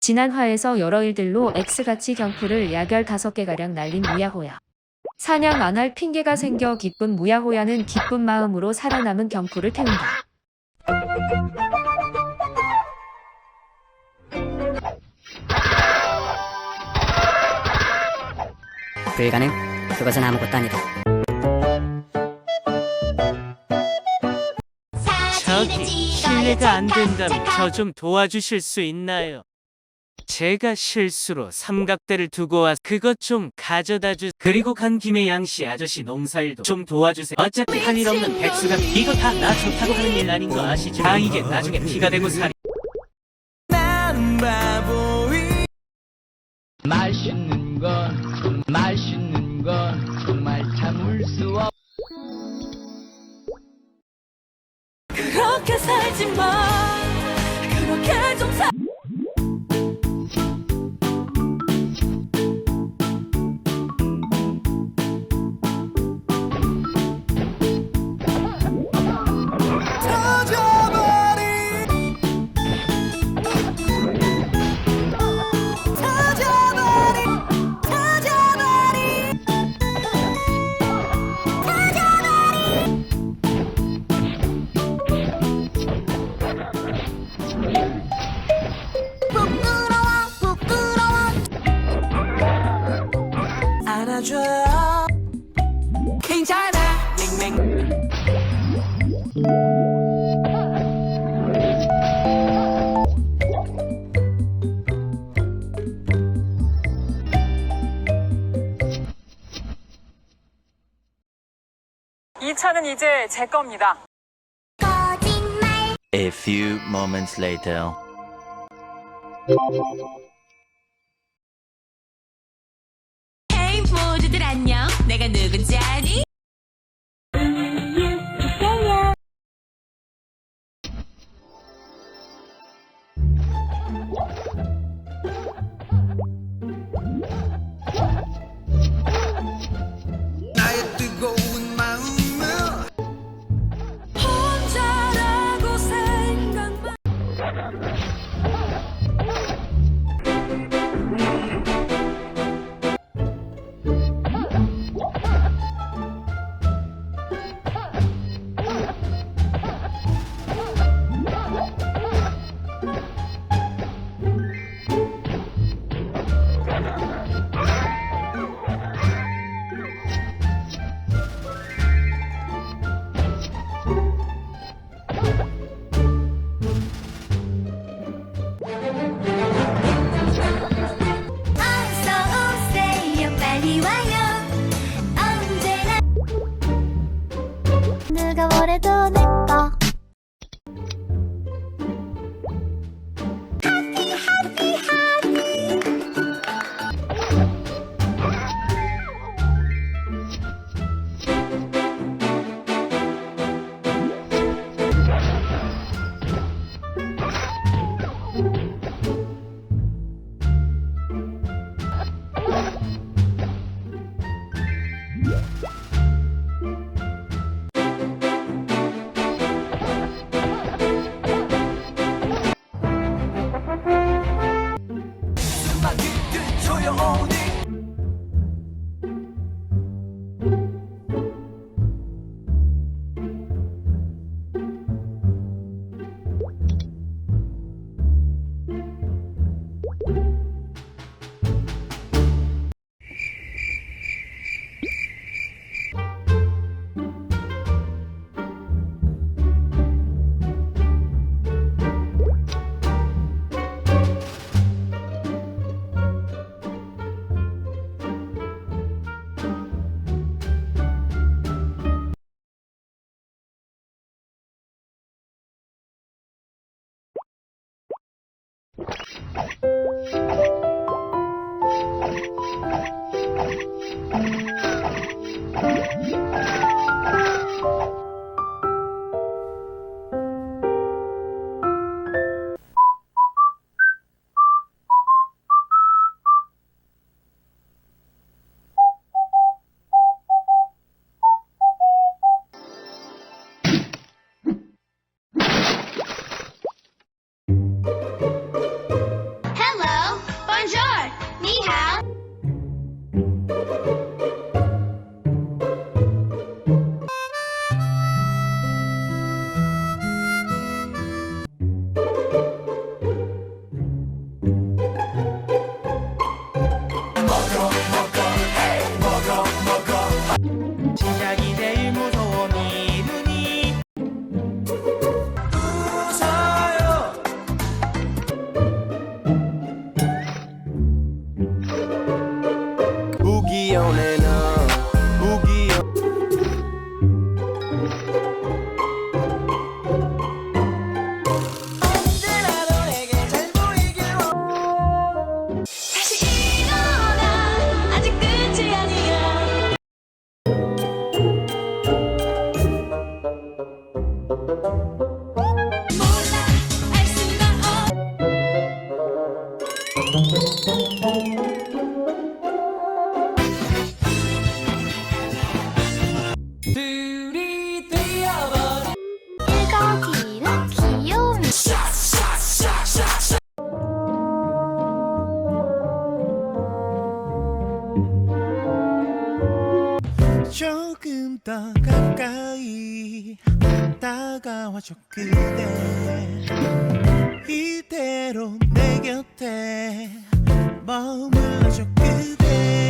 지난 화에서 여러 일들로 X같이 경풀을 야결 5개가량 날린 무야호야. 사냥 안 할 핑계가 생겨 기쁜 무야호야는 기쁜 마음으로 살아남은 경풀을 태운다. 불가능? 그것은 아무것도 아니다. 실례가 안 된다면 저 좀 도와주실 수 있나요? 제가 실수로 삼각대를 두고 와서 그것 좀 가져다 주. 그리고 간 김에 양씨 아저씨 농사일도 좀 도와주세요. 어차피 할 일 없는 백수가 이거 다 나 좋다고 하는 일 아닌 거 아시죠? 아 이게 나중에 피가 되고 살이. 맛있는 건 맛있는 건 정말 참을 수 없. 살지 마. 그렇게 좀 살. 이 차는 이제 제 겁니다. A few moments later. 헤이 모두들 안녕 내가 누군지 아니? 누가 뭐래도 내 좀 더 가까이 다가와줘 그대. 이대로 내 곁에 머물러줘 그대.